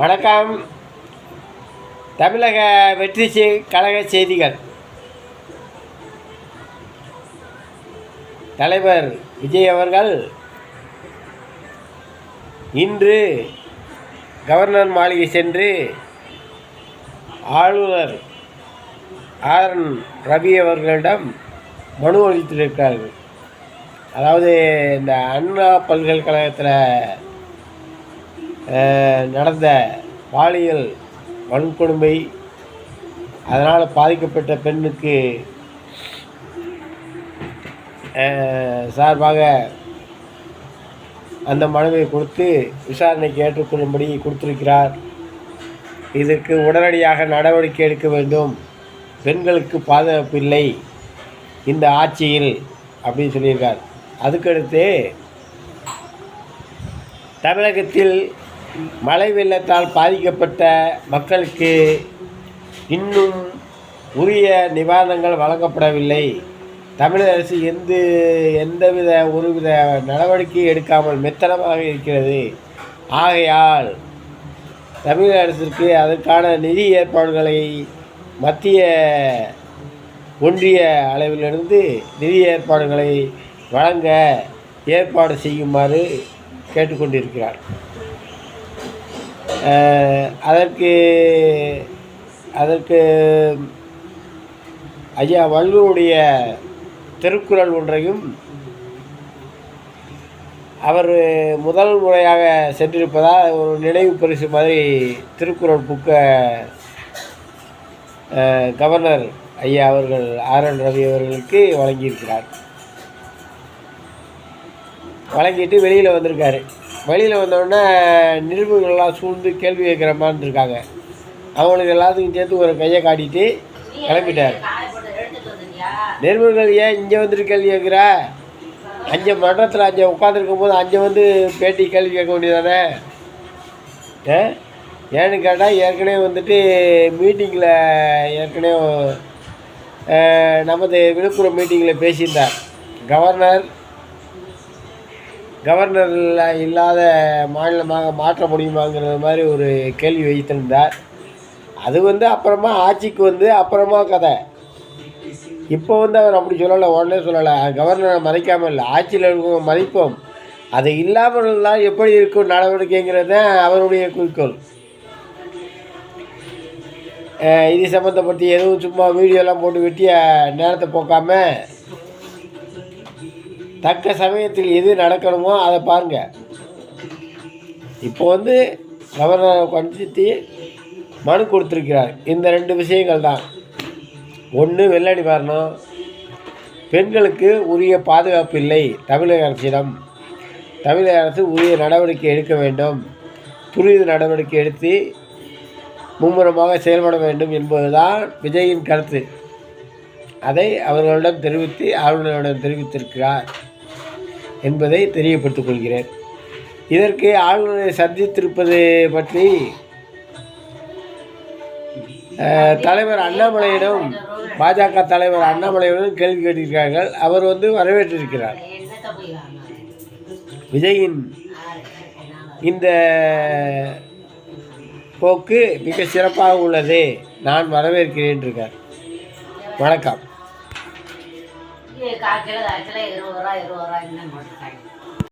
வணக்கம். தமிழக வெற்றி செய் கழக செய்திகள். தலைவர் விஜய் அவர்கள் இன்று கவர்னர் மாளிகை சென்று ஆளுநர் ஆர் என் ரவி அவர்களிடம் மனு அளித்திருக்கிறார்கள். அதாவது இந்த அண்ணா பல்கலைக்கழகத்தில் நடந்த பாலியல் வன்கொடுமை அதனால் பாதிக்கப்பட்ட பெண்ணுக்கு சார்பாக அந்த மனுவை கொடுத்து விசாரணைக்கு ஏற்றுக்கொள்ளும்படி கொடுத்திருக்கிறார். இதற்கு உடனடியாக நடவடிக்கை எடுக்க வேண்டும். பெண்களுக்கு பாதுகாப்பு இல்லை. இந்த ஆட்சியில் அப்படின்னு சொல்லியிருக்கார். அதுக்கடுத்து தமிழகத்தில் மழை வெள்ளத்தால் பாதிக்கப்பட்ட மக்களுக்கு இன்னும் உரிய நிவாரணங்கள் வழங்கப்படவில்லை. தமிழக அரசு எந்த எந்தவித ஒருவித நடவடிக்கை எடுக்காமல் மெத்தனமாக இருக்கிறது. ஆகையால் தமிழக அரசிற்கு அதற்கான நிதி ஏற்பாடுகளை மத்திய ஒன்றிய அளவிலிருந்து நிதி ஏற்பாடுகளை வழங்க ஏற்பாடு செய்யுமாறு கேட்டுக்கொண்டிருக்கிறார். அதற்கு அதற்கு ஐயா வள்ளுவருடைய திருக்குறள் ஒன்றையும் அவர் முதல் முறையாக சென்றிருப்பதால் ஒரு நினைவு பரிசு மாதிரி திருக்குறள் புக்கை கவர்னர் ஐயா அவர்கள் ஆர் என் ரவி அவர்களுக்கு வழங்கியிருக்கிறார். வழங்கிட்டு வெளியில் வந்திருக்காரு. வெளியில் வந்தோடனே நிருபர்கள்லாம் சூழ்ந்து கேள்வி கேட்குற மாதிரி இருக்காங்க. அவங்களுக்கு எல்லாத்துக்கும் சேர்த்து ஒரு கையை காட்டிட்டு கிளம்பிட்டார். நிருபர்கள் ஏன் இங்கே வந்துட்டு கேள்வி கேட்குற? அஞ்சு மன்றத்தில் அஞ்சு உட்காந்துருக்கும் போது அஞ்சு வந்து பேட்டி கேள்வி கேட்க வேண்டியதானே ஏன்னு கேட்டால் ஏற்கனவே வந்துட்டு மீட்டிங்கில் ஏற்கனவே நமது விழுப்புரம் மீட்டிங்கில் பேசியிருந்தார். கவர்னர் கவர்னர் இல்லாத மாநிலமாக மாற்ற முடியுமாங்கிற மாதிரி ஒரு கேள்வி வைத்திருந்தார். அது வந்து அப்புறமா ஆட்சிக்கு வந்து அப்புறமா கதை. இப்போ வந்து அவர் அப்படி சொல்லலை உடனே சொல்லலை. கவர்னரை மறைக்காமல் இல்லை ஆட்சியில் இருக்கும் மறைப்போம். அது இல்லாமல் இருந்தால் எப்படி இருக்கும் நடவடிக்கைங்கிறது தான் அவருடைய குறிக்கோள். இது சம்மந்தப்பட்டு எதுவும் சும்மா வீடியோலாம் போட்டு வெட்டிய நேரத்தை போக்காமல் தக்க சமயத்தில் எது நடக்கணுமோ அதை பாருங்க. இப்போ வந்து கவர்னர் கண்டித்து மனு கொடுத்துருக்கிறார். இந்த ரெண்டு விஷயங்கள் தான். ஒன்று வெள்ளடி வரணும் பெண்களுக்கு உரிய பாதுகாப்பு இல்லை தமிழக அரசிடம். தமிழக அரசு உரிய நடவடிக்கை எடுக்க வேண்டும். துரித நடவடிக்கை எடுத்து மும்முரமாக செயல்பட வேண்டும் என்பதுதான் விஜயின் கருத்து. அதை அவர்களிடம் தெரிவித்து ஆளுநரிடம் தெரிவித்திருக்கிறார். என்பதை தெரியப்படுத்திக் கொள்கிறேன். இதற்கு ஆளுநரை சந்தித்திருப்பது பற்றி தலைவர் அண்ணாமலையிடம் பாஜக தலைவர் அண்ணாமலையிடம் கேள்வி கேட்டிருக்கிறார்கள். அவர் வந்து வரவேற்றிருக்கிறார். விஜயின் இந்த போக்கு மிக சிறப்பாக உள்ளது. நான் வரவேற்கிறேன் இருக்கார் வணக்கம். கால் கிலோ அரை கிலோ இருபது ரூபா இருபது ரூபா என்ன போட்டுருக்காங்க